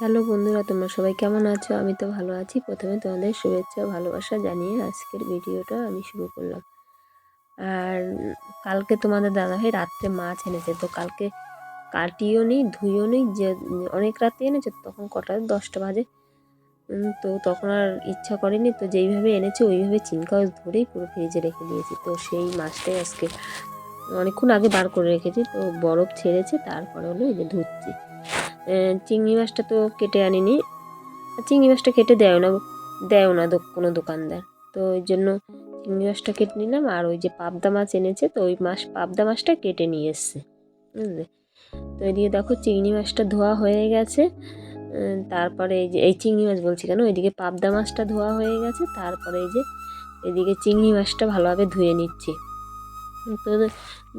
Hello বন্ধুরা, তোমরা সবাই কেমন আছো? আমি তো ভালো আছি। প্রথমে তোমাদের শুভেচ্ছা, ভালোবাসা জানিয়ে আজকের ভিডিওটা আমি শুরু করলাম। আর কালকে তোমাদের দাদা দাদাভাই রাত্রে মাছ এনেছে, তো কালকে কাটিও নেই, ধুইও নেই, যে অনেক রাতে এনেছে, তখন কটা, দশটা বাজে। তো তখন আর ইচ্ছা করেনি, তো যেইভাবে এনেছে, ওইভাবে চিনকাও ধরেই পুরো ফ্রিজে রেখে দিয়েছি। তো সেই মাছটাই আজকে অনেকক্ষণ আগে বার করে রেখেছি, তো বরফ ছেড়েছে, তারপরে হলো এই যে ধুচ্ছি। চিংড়ি মাছটা তো কেটে আনিনি। চিংড়ি মাছটা কেটে দেয় না দেয় না কোনো দোকানদার। তো ওই জন্য চিংড়ি মাছটা কেটে নিলাম, আর ওই যে পাবদা মাছ এনেছে, তো ওই মাছ পাবদা মাছটা কেটে নিয়ে এসছে, বুঝলে? তো এদিকে দেখো চিংড়ি মাছটা ধোয়া হয়ে গেছে। তারপরে এই যে এই চিংড়ি মাছ বলছি কেন? ওইদিকে পাবদা মাছটা ধোয়া হয়ে গেছে, তারপরে এই যে এদিকে চিংড়ি মাছটা ভালোভাবে ধুয়ে নিচ্ছি। তো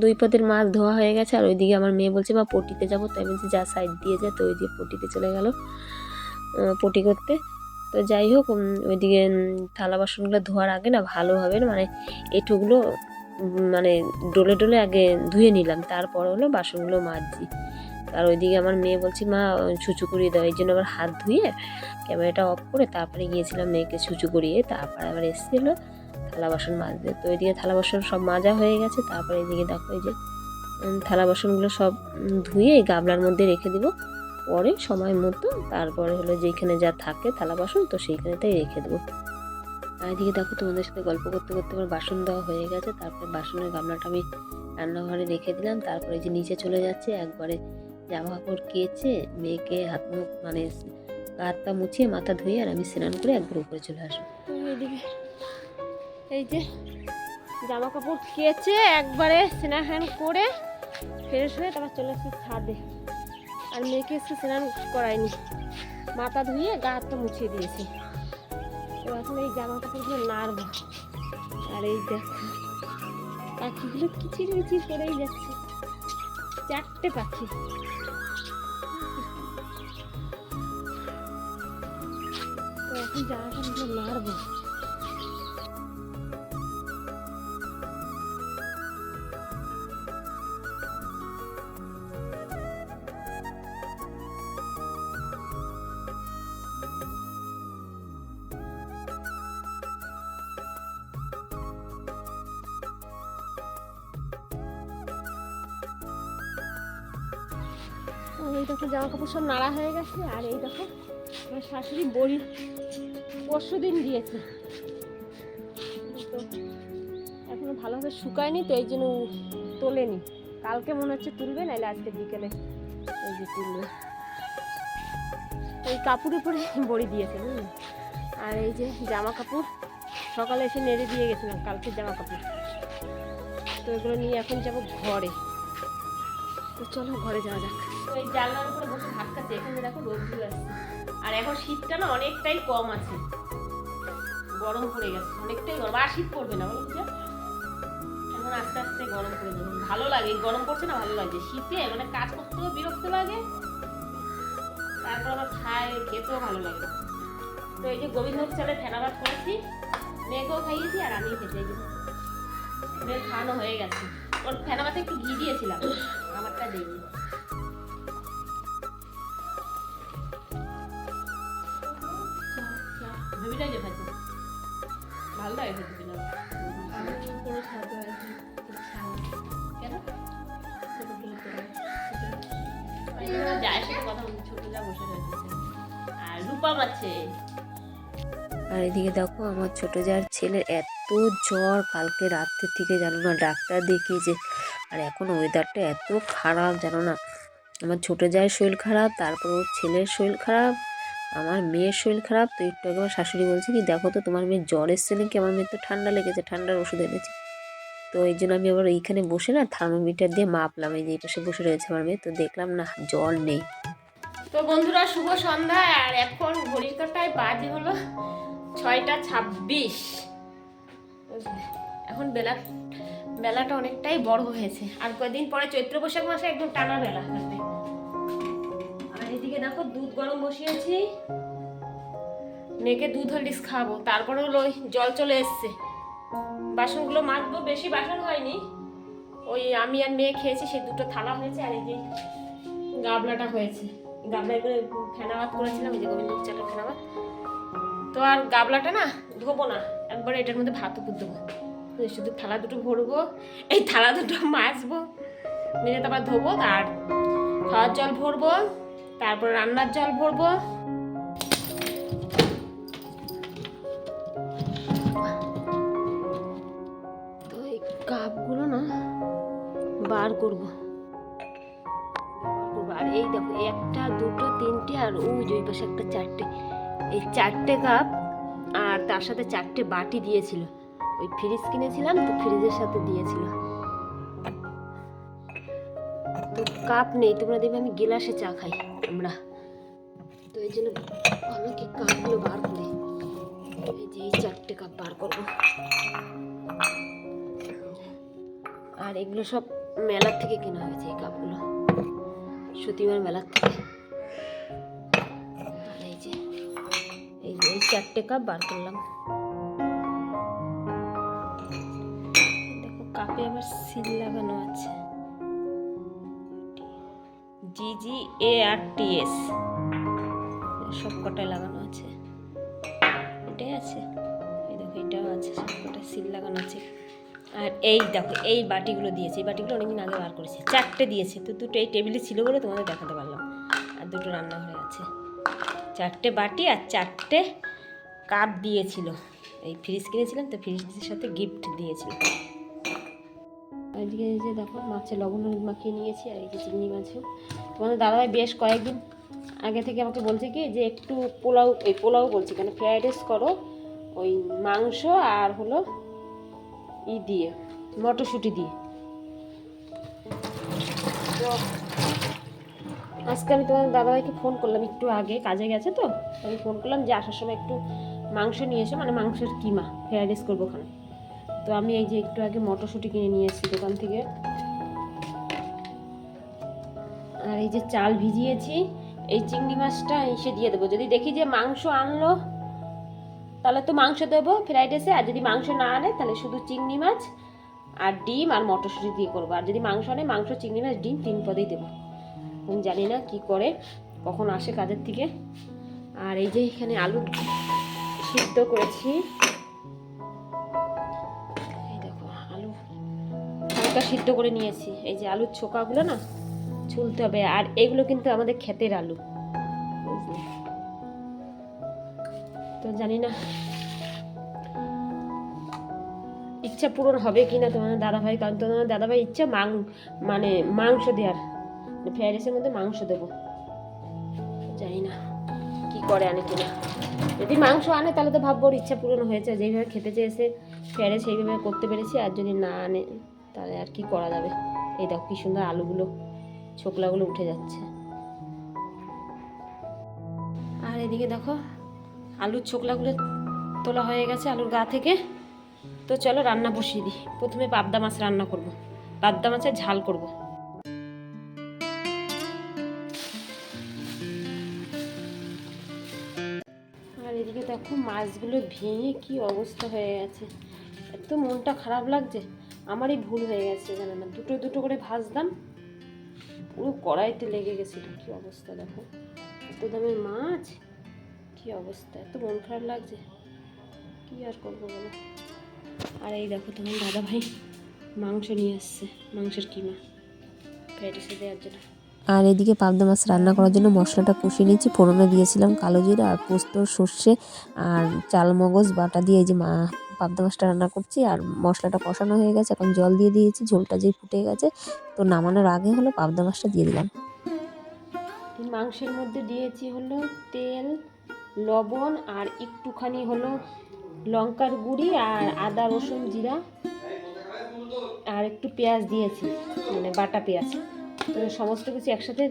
দুই পদের মাছ ধোয়া হয়ে গেছে আর ওইদিকে আমার মেয়ে বলছে মা পটিতে যাব। তাই বলছে যা সাইড দিয়ে যায় তো ওই দিয়ে পটিতে চলে গেল পটি করতে। তো যাই হোক ওইদিকে থালা বাসনগুলো ধোয়ার আগে না ভালোভাবে না মানে এঁঠোগুলো উম, মানে ডোলে ডলে আগে ধুয়ে নিলাম। তারপর হলো বাসনগুলো মাজছি আর ওইদিকে আমার মেয়ে বলছে মা ছুচু করিয়ে দাও। এই জন্য আবার হাত ধুয়ে ক্যামেরাটা অফ করে তারপরে গিয়েছিলাম মেয়েকে ছুচু করিয়ে। তারপরে আবার এসেছিল। থালা বাসন মাজতে তো ওইদিকে থালা বাসন সব মাজা হয়ে গেছে, তারপরে এদিকে দেখো এই যে থালা বাসনগুলো সব ধুয়ে এই গামলার মধ্যে রেখে দিব। পরে সময় মতো তারপরে হলো যেখানে যা থাকে থালা বাসন, তো সেইখানেতেই রেখে দেবো। আর এদিকে দেখো তোমাদের সাথে গল্প করতে করতে আমার বাসন দেওয়া হয়ে গেছে, তারপরে বাসনের গামলাটা আমি রান্নাঘরে রেখে দিলাম। তারপরে যে নিচে চলে যাচ্ছে, একবারে জামা কাপড় কেচে মেয়েকে হাত মুখ মানে হাত পা মুছিয়ে মাথা ধুয়ে আর আমি স্নান করে একবার উপরে চলে আসব। এদিকে। এই যে জামা কাপড় কেচে একবারে স্নান করে ফ্রেশ হয়ে তারপর চলে এসেছি ছাদে। আর মেয়েকে এসে স্নান করায়নি। মাথা ধুয়ে গা হাতটা মুছিয়ে দিয়েছি। তো এখন এই জামা কাপড়গুলো নাড়বো। আর এই দেখো পাখিগুলো কিচির মিচির করেই যাচ্ছে। চারটে পাখি। তো এখন জামা কাপড়গুলো নাড়বো। এই দেখো জামা কাপড় সব নাড়া হয়ে গেছে, আর এই দেখো আমার শাশুড়ি বড়ি পরশু দিন দিয়েছে। তো এখনও ভালোভাবে শুকায়নি, তো এই জন্য তোলেনি। কালকে মনে হচ্ছে তুলবে, নাহলে আজকে বিকেলে এই যে তুলবে। এই কাপড়ের উপরে বড়ি দিয়েছে, বুঝলি? আর এই যে জামা কাপড় সকালে এসে নেড়ে দিয়ে গেছিলাম কালকে জামা কাপড় তো এগুলো নিয়ে এখন যাব ঘরে। তো চলো ঘরে যাওয়া যাক। এই জানলার উপরে বসে ভাত খাচ্ছে, এখানে দেখো রোদ্দুর আসছে। আর এখন শীতটা না অনেকটাই কম আছে। গরম পড়ে গেছে, অনেকটাই গরম, আর শীত পড়বে না, বলো? এখন আস্তে আস্তে গরম পড়ে যাবে। ভালো লাগে গরম পড়ছে না, ভালো লাগে। শীতে মানে কাজ করতেও বিরক্ত লাগে। তারপর আবার খায়, খেতেও ভালো লাগে। তো এই যে গোবিন্দভোগ চালে ফেনা ভাত করেছি, মেয়েকেও খাইয়েছি আর আমি খেতে মেয়ের খাওয়ানো হয়ে গেছে। ওর ফেনা ভাতে একটু ঘি দিয়েছিলাম, আমারটা দিইনি ভেবিটাই যে খাইছে ভালো লাগে খেতে দিলাম কেন? যায় সাথে কথা বলছি বসে রয়েছে। আর রূপা মাছে আর এদিকে দেখো আমার ছোট যার ছেলের এত জ্বর কালকে রাত্রের থেকে জানো না ডাক্তার দেখিয়েছে। আর এখন ওয়েদারটা এত খারাপ জানো না। আমার ছোট যার শরীর খারাপ তারপর ওর ছেলের শরীর খারাপ। আমার মেয়ের শরীর খারাপ, তো একটু আগে শাশুড়ি বলছে কি, দেখো তো, তোমার মেয়ের জ্বর এসছে নাকি? আমার মেয়ের তো ঠান্ডা লেগেছে, ঠান্ডার ওষুধ এনেছে। তো এই জন্য আমি আবার এইখানে বসে না থার্মোমিটার দিয়ে মাপলাম, এই যে এটা পাশে বসে রয়েছে আমার মেয়ে, তো দেখলাম না, জ্বর নেই। তো বন্ধুরা, শুভ সন্ধ্যা, আর এখন ঘড়ির কাটায় বাজে হলো ছয়টা ছাব্বিশ। এখন বেলা, বেলাটা অনেকটাই বড় হয়েছে। আর কয়েকদিন পরে চৈত্র বৈশাখ মাসে একদম টানা বেলা। এদিকে দেখো দুধ গরম বসিয়েছি। মেয়েকে দুধ হলিস খাব তারপরে হলো জল চলে এসছে। বাসনগুলো মাজবো, বেশি বাসন হয়নি। ওই আমি আর মেয়ে খেয়েছি, সেই দুটো থালা হয়েছে আর এই যে গাবলাটা হয়েছে। গাবলায় করে ফেনা ভাত করেছিলাম, এই যে গোবিন্দভোগ চালের ফেনা ভাত তো আর গাবলাটা না ধোবো না, একবারে এটার মধ্যে ভাত উপর দেবো। শুধু থালা দুটো ভরবো, এই থালা দুটো মাজবো। মেজে তারপর ধোবো আর খাওয়ার জল ভরবো। তারপর রান্নার জল ভরবো। তো এই কাপগুলো না বার করব। আর এই দেখো একটা, দুটো, তিনটে, আর ওই যে পাশে একটা চারটে। এই চারটে কাপ আর তার সাথে চারটে বাটি দিয়েছিল। ওই ফ্রিজ কিনেছিলাম তো ফ্রিজের সাথে দিয়েছিল। কাপ নেই, তোমরা দেখবে আমি গেলাসে চা খাই আমরা। তো এই জন্য আমি কি কাপগুলো বার করি? এই যে এই চারটে কাপ বার করব। আর এগুলো সব মেলার থেকে কেনা হয়েছে এই কাপগুলো। সতীমার মেলার থেকে। আর এই যে, এই চারটে কাপ বার করলাম। দেখো, কাপে আবার সিল লাগানো আছে। জি জি এ আর টি এস সব কটায় লাগানো আছে। এটাই আছে? এই দেখো, এটাও আছে, সব কটায় সিল লাগানো আছে। আর এই দেখো, এই বাটিগুলো দিয়েছে। এই বাটিগুলো অনেকদিন আগে বার করেছে। চারটে দিয়েছে। তো দুটো এই টেবিলে ছিল বলে তোমাদের দেখাতে পারলাম। আর দুটো রান্নাঘরে আছে চারটে বাটি আর চারটে কাপ দিয়েছিল। এই ফ্রিজ কিনেছিলাম, তো ফ্রিজের সাথে গিফট দিয়েছিল। আজকে এই যে দেখো, মাছের লবণ মাখিয়ে নিয়েছি আর এই যে চিংড়ি মাছও। তোমাদের দাদাভাই বেশ কয়েকদিন আগে থেকে আমাকে বলছে কি, যে একটু পোলাও, এই পোলাও বলছি কেন ফ্রাইড রাইস করো, ওই মাংস আর হলো ই দিয়ে, মটরশুঁটি দিয়ে। তো আজকে আমি তোমার দাদাভাইকে ফোন করলাম একটু আগে, কাজে গেছে তো, আমি ফোন করলাম যে আসার সময় একটু মাংস নিয়ে এসো মানে মাংসের কিমা ফ্রাইড রাইস করব ওখানে। তো আমি এই যে একটু আগে মটরশুঁটি কিনে নিয়ে এসেছি দোকান থেকে। আর এই যে চাল ভিজিয়েছি, এই চিংড়ি মাছটা এসে দিয়ে দেবো। যদি দেখি যে মাংস আনলো, তাহলে তো মাংস দেবো ফ্রাইড রাইসে আর যদি মাংস না আনে, তাহলে শুধু চিংড়ি মাছ আর ডিম আর মটরশুঁটি দিয়ে করব। আর যদি মাংস আনে, মাংস, চিংড়ি মাছ, ডিম তিন পদেই দেবো। আমি জানি না কি করে, কখন আসে কাজের থেকে। আর এই যে এখানে আলু সিদ্ধ করেছি। হালকা সিদ্ধ করে নিয়েছি। এই যে আলুর ছোকাগুলো না, ছুলতে হবে। আর এগুলো কিন্তু আমাদের ক্ষেতের আলু। তো জানি না, ইচ্ছা পূরণ হবে কি না তোমার দাদাভাই, কারণ তোমার দাদাভাই ইচ্ছা মাং মানে মাংস দেওয়ার। ফ্রাইড রাইসের মধ্যে মাংস দেবো। জানি না কি করে আনে কিনা। যদি মাংস আনে, তাহলে তো ভাববো ইচ্ছা পূরণ হয়েছে। যেইভাবে খেতে চেয়েছে, ফ্রাইড রাইস সেইভাবে করতে পেরেছি, আর যদি না আনে তাহলে আর কি করা যাবে? এই দেখো কি সুন্দর আলুগুলো, ছোকলাগুলো উঠে যাচ্ছে। আর এদিকে দেখো, আলুর ছোকলাগুলো তোলা হয়ে গেছে আলুর গা থেকে। তো চলো রান্না বসিয়ে দিই। প্রথমে পাবদা মাছ রান্না করব। পাবদা মাছের ঝাল করব। আর এদিকে দেখো মাছগুলো ভেঙে কি অবস্থা হয়ে গেছে। এত মনটা খারাপ লাগছে। আমারই ভুল হয়ে গেছে জানো না? দুটো দুটো করে ভাজতাম পুরো কড়াইতে লেগে গেছিল কি অবস্থা দেখো? এত দামের মাছ কি অবস্থা? এত মন খারাপ লাগছে। কি আর করব বলো? আর এই দেখো তোমার দাদা ভাই মাংস নিয়ে আসছে মাংসের কিমা। ফ্রাইড রাইসে দেওয়ার জন্য। আর এদিকে পাবদা মাছ রান্না করার জন্য মশলাটা কষিয়ে নিয়েছি ফোড়নে দিয়েছিলাম কালো জিরা আর পোস্ত সর্ষে আর চাল মগজ বাটা দিয়ে এই যে মা পাবদা মাছটা রান্না করছি আর মশলাটা কষানো হয়ে গেছে। এখন জল দিয়ে দিয়েছি, ঝোলটা যে ফুটে গেছে, তো নামানোর আগে হলো পাবদা মাছটা দিয়ে দিলাম। মাংসের মধ্যে দিয়েছি হলো তেল, লবণ আর একটুখানি হলো লঙ্কার গুঁড়ি আর আদা, রসুন, জিরা আর একটু পেঁয়াজ দিয়েছি মানে বাটা পেঁয়াজ। তো সমস্ত কিছু একসাথে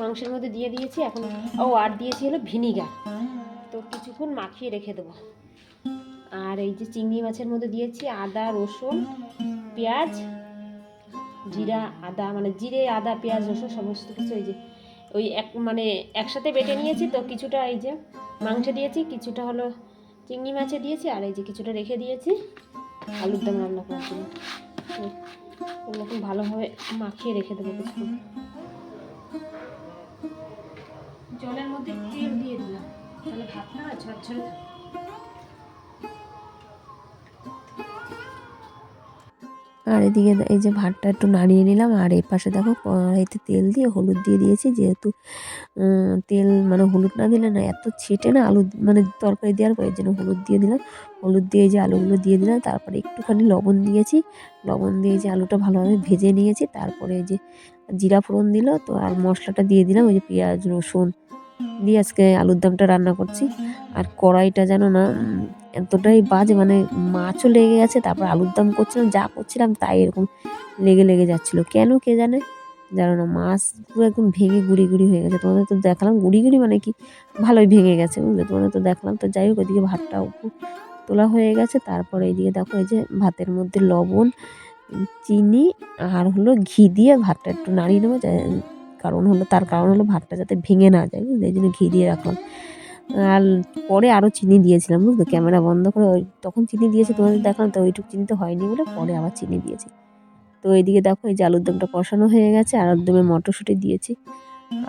মাংসের মধ্যে দিয়ে দিয়েছি। এখন, ও আর দিয়েছি হলো ভিনিগার। তো কিছুক্ষণ মাখিয়ে রেখে দেবো। আর এই যে চিংড়ি মাছের মধ্যে দিয়েছি আদা, রসুন, পেঁয়াজ, জিরা, আদা মানে জিরে, আদা, পেঁয়াজ, রসুন, সমস্ত কিছু এই যে, ওই এক মানে একসাথে বেটে নিয়েছি তো কিছুটা এই যে মাংস দিয়েছি, কিছুটা হলো চিংড়ি মাছে দিয়েছি আর এই যে কিছুটা রেখে দিয়েছি। আলুর দম রান্না করার জন্য এখন ভালোভাবে মাখিয়ে রেখে দেবো কিছুক্ষণ। জলের মধ্যে তেল দিয়ে দিলাম। তাহলে ভাতটা না ঝরঝরে থাকে। আর এদিকে এই যে ভাতটা একটু নাড়িয়ে নিলাম, আর এই পাশে দেখো কড়াইতে তেল দিয়ে হলুদ দিয়ে দিয়েছি, যেহেতু তেল মানে হলুদ না দিলে না, এত ছেটে না আলু মানে তরকারি দেওয়ার পরে এর জন্য হলুদ দিয়ে দিলাম। হলুদ দিয়ে যে আলুগুলো দিয়ে দিলাম, তারপরে একটুখানি লবণ দিয়েছি। লবণ দিয়ে যে আলুটা ভালোভাবে ভেজে নিয়েছি, তারপরে যে জিরা ফোড়ন দিল, তো আর মশলাটা দিয়ে দিলাম, ওই যে পেঁয়াজ, রসুন দিয়ে আজকে আলুর দমটা রান্না করছি। আর কড়াইটা যেন না এতটাই বাজে মানে মাছও লেগে গেছে, তারপর আলুর দম করছিলাম, যা করছিলাম তাই এরকম লেগে লেগে যাচ্ছিল। কেন কে জানে? জানো না, মাছ পুরো একদম ভেঙে গুড়ি গুড়ি হয়ে গেছে। তোমাদের তো দেখালাম, গুড়ি গুড়ি মানে কি? ভালোই ভেঙে গেছে, বুঝলে? তোমাদের তো দেখালাম, তো যাই হোক, ওইদিকে ভাতটা তোলা হয়ে গেছে। তারপরে এইদিকে দেখো, এই যে ভাতের মধ্যে লবণ চিনি, আর হলো ঘি দিয়ে ভাতটা একটু নাড়িয়ে নেব কারণ হলো, তার কারণ হলো ভাতটা যাতে ভেঙে না যায়, বুঝলে? এই জন্য ঘি দিয়ে রাখলাম। আর পরে আরও চিনি দিয়েছিলাম, বুঝলে? ক্যামেরা বন্ধ করে ওই তখন চিনি দিয়েছি, তোমাদের দেখলাম, তো ওইটুকু চিনি তো হয়নি বলে পরে আবার চিনি দিয়েছি। তো এইদিকে দেখো, এই যে আলুর দমটা কষানো হয়ে গেছে, আর দমে মটরশুঁটি দিয়েছি।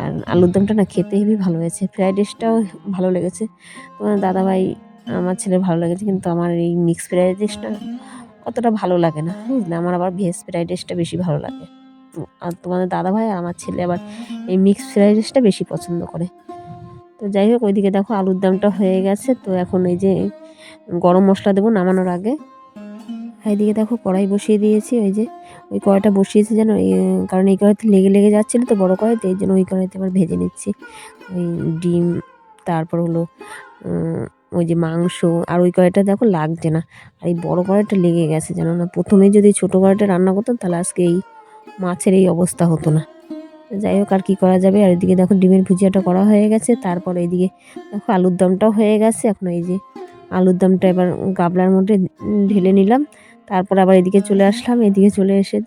আর আলুর দমটা না খেতে হেবি ভালো হয়েছে। ফ্রাইড রাইসটাও ভালো লেগেছে। তোমার দাদাভাই, আমার ছেলে ভালো লেগেছে, কিন্তু আমার এই মিক্স ফ্রাইড রাইসটা অতটা ভালো লাগে না, বুঝলে? আমার আবার ভেজ ফ্রাইড রাইসটা বেশি ভালো লাগে। তোমাদের দাদাভাই আর আমার ছেলে আবার এই মিক্স ফ্রাইড রাইসটা বেশি পছন্দ করে। তো যাই হোক, ওইদিকে দেখো আলুর দামটা হয়ে গেছে। তো এখন এই যে গরম মশলা দেবো নামানোর আগে। আর এদিকে দেখো কড়াই বসিয়ে দিয়েছি, ওই যে ওই কড়াইটা বসিয়েছি যেন কারণ এই কড়াইতে লেগে লেগে যাচ্ছিল তো বড় কড়াইতে, এই জন্য ওই কড়াইতে আবার ভেজে নিচ্ছি। ওই ডিম, তারপর হলো ওই যে মাংস, আর ওই কড়াইটা দেখো লাগছে না। আর এই বড় কড়াইটা লেগে গেছে যেন না, প্রথমে যদি ছোটো কড়াইটা রান্না করতাম তাহলে আজকে এই মাছের এই অবস্থা হতো না। যাই হোক, আর কী করা যাবে? আর এদিকে দেখো ডিমের ভুজিয়াটা করা হয়ে গেছে। তারপর এইদিকে দেখো আলুর দমটাও হয়ে গেছে। এখন এই যে আলুর দমটা এবার গাবলার মধ্যে ঢেলে নিলাম। তারপর আবার এদিকে চলে আসলাম। এদিকে চলে এসে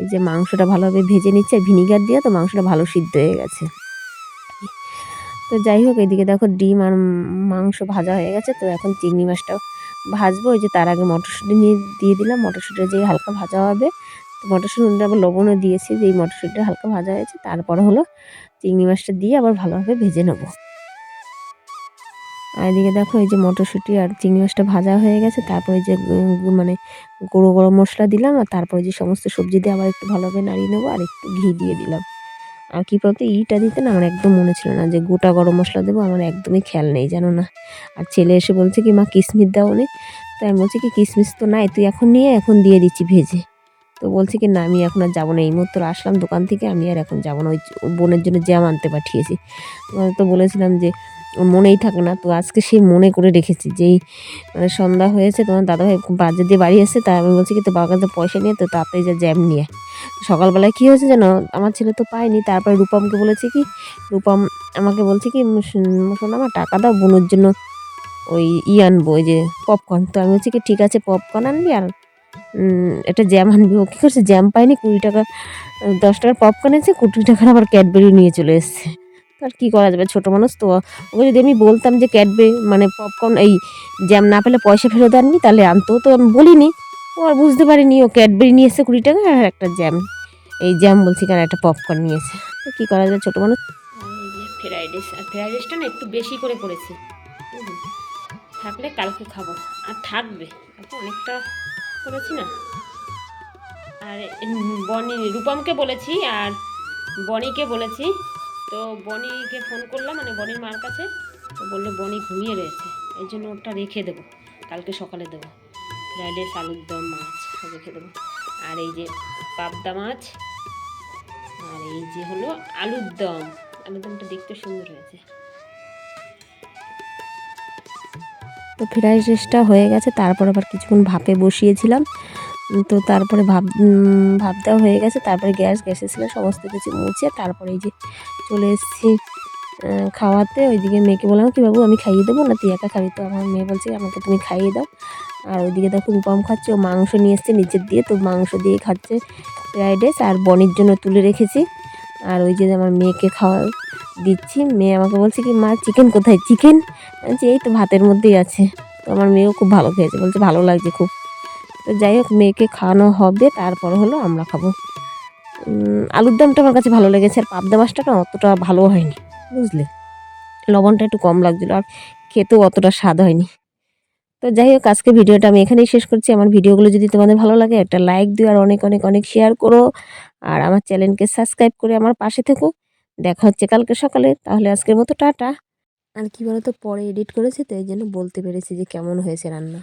এই যে মাংসটা ভালোভাবে ভেজে নিচ্ছে। ভিনিগার দিয়ে তো মাংসটা ভালো সিদ্ধ হয়ে গেছে। তো যাই হোক, এদিকে দেখো ডিম আর মাংস ভাজা হয়ে গেছে। তো এখন চিংড়ি মাছটাও ভাজবো। ওই যে তার আগে মটরশুঁটি নিয়ে দিয়ে দিলাম। মটরশুঁটি যে হালকা ভাজা হবে তো মটরশুঁটিটা আবার লবণও দিয়েছি যে এই মটরশুঁটিটা হালকা ভাজা হয়েছে, তারপরে হলো চিংড়ি মাছটা দিয়ে আবার ভালোভাবে ভেজে নেব। আর এদিকে দেখো, এই যে মটরশুঁটি আর চিংড়ি মাছটা ভাজা হয়ে গেছে, তারপরে যে মানে গুঁড়ো গরম মশলা দিলাম, আর তারপরে যে সমস্ত সবজি দিয়ে আবার একটু ভালোভাবে নাড়িয়ে নেব, আর একটু ঘি দিয়ে দিলাম। আর কী বলতো, ইটা দিতে না আমার একদম মনে ছিল না যে গোটা গরম মশলা দেবো, আমার একদমই খেয়াল নেই, জানো না। আর ছেলে এসে বলছে কি, মা, কিশমিশ দাও নি তাই আমি বলছি কি, কিশমিশ তো নাই, তুই এখন নিয়ে, এখন দিয়ে দিচ্ছি ভেজে। তো বলছে কি, না, আমি এখন আর যাব না। এই মুহূর্তে আসলাম দোকান থেকে, আমি আর এখন যাব না। ওই বোনের জন্য জ্যাম আনতে পাঠিয়েছি। তো বলেছিলাম যে মনেই থাকে না। তো আজকে সেই মনে করে রেখেছি যেই মানে সন্ধ্যা হয়েছে, তোমার দাদাভাই বাজার দিয়ে বাড়ি এসে তা আমি বলছি কি তো বাবার কাছে পয়সা নিয়ে তো তাড়াতাড়ি যা জ্যাম নিয়ে সকালবেলায় কী হয়েছে জানো, আমার ছেলে তো পায়নি। তারপরে রূপমকে বলেছে কি, রূপম আমাকে বলছে কি শোনো আমার টাকা দাও, বোনের জন্য ওই ই আনব, ওই যে পপকর্ন তো আমি বলছি কি, ঠিক আছে পপকর্ন আনবি আর একটা জ্যাম আনবি। ও কী করছে? জ্যাম পাইনি কুড়ি টাকা, দশ টাকার পপকর্ন এসে কুড়ি টাকার আবার ক্যাডবেরি নিয়ে চলে এসছে। আর কী করা যাবে? ছোটো মানুষ তো। ওকে যদি আমি বলতাম যে ক্যাডবেরি মানে পপকর্ন এই জ্যাম না পেলে পয়সা ফেরত আনবি, তাহলে আনতো তো আমি বলিনি। ও আর বুঝতে পারিনি, ও ক্যাডবেরি নিয়ে এসছে কুড়ি টাকা আর একটা জ্যাম এই জ্যাম বলছি কেন, একটা পপকর্ন নিয়েছে তো কী করা যাবে ছোটো মানুষ? ফ্রাইড রাইস আর ফ্রাইড রাইসটা না একটু বেশি করে করেছি। থাকলে কালকে খাব। আর থাকবে অনেকটা করেছি না? আর বনি, রূপমকে বলেছি আর বনিকে বলেছি। তো বনিকে ফোন করলাম মানে বনির মার কাছে। তো বলল, বনি ঘুমিয়ে রয়েছে। এই জন্য ওটা রেখে দেবো। কালকে সকালে দেবো। ফ্রাইড রাইস আলুর দম, মাছ রেখে দেবো। আর এই যে পাবদা মাছ, আর এই যে হলো আলুর দম। আলুর দমটা দেখতে সুন্দর হয়েছে। তো ফ্রাইড রাইসটা হয়ে গেছে তারপর আবার কিছুক্ষণ ভাপে বসিয়েছিলাম। তো তারপরে উম, ভাপ দেওয়া হয়ে গেছে তারপরে গ্যাস গ্যাসে ছিল সমস্ত কিছু মুছে তারপরে এই যে চলে এসেছি খাওয়াতে ওইদিকে মেয়েকে বললাম কি বাবু আমি খাইয়ে দেবো? না তুই একা খাবি। তো আমার মেয়ে বলছে আমাকে তুমি খাইয়ে দাও। আর ওইদিকে দেখো রূপম খাচ্ছে ও মাংস নিয়ে এসছে নিচের দিয়ে তো মাংস দিয়ে খাচ্ছে ফ্রাইড রাইস আর বনির জন্য তুলে রেখেছি। আর ওই যে আমার মেয়েকে খাওয়া দিচ্ছি। মেয়ে আমাকে বলছে কি, মা চিকেন কোথায়? চিকেন যে এই তো ভাতের মধ্যেই আছে। তো আমার মেয়েও খুব ভালো খেয়েছে, বলছে ভালো লাগছে খুব। তো যাই হোক, মেয়েকে খাওয়ানো হবে, তারপর হলো আমরা খাব। আলুর দমটা আমার কাছে ভালো লেগেছে, আর পাবদা মাছটা না অতটা ভালো হয়নি, বুঝলে? লবণটা একটু কম লাগছিল, আর খেতেও অতটা স্বাদ হয়নি। তো যাই হোক, আজকে ভিডিওটা আমি এখানেই শেষ করছি। আমার ভিডিওগুলো যদি তোমাদের ভালো লাগে, একটা লাইক দিও, আর অনেক অনেক অনেক শেয়ার করো। আর আমার চ্যানেলকে সাবস্ক্রাইব করে আমার পাশে থেকো। দেখা হচ্ছে কালকে সকালে, তাহলে আজকের মতো টাটা। আর কি বলতো, পরে এডিট করেছি, তো এই জন্য বলতে পেরেছি যে কেমন হয়েছে রান্না।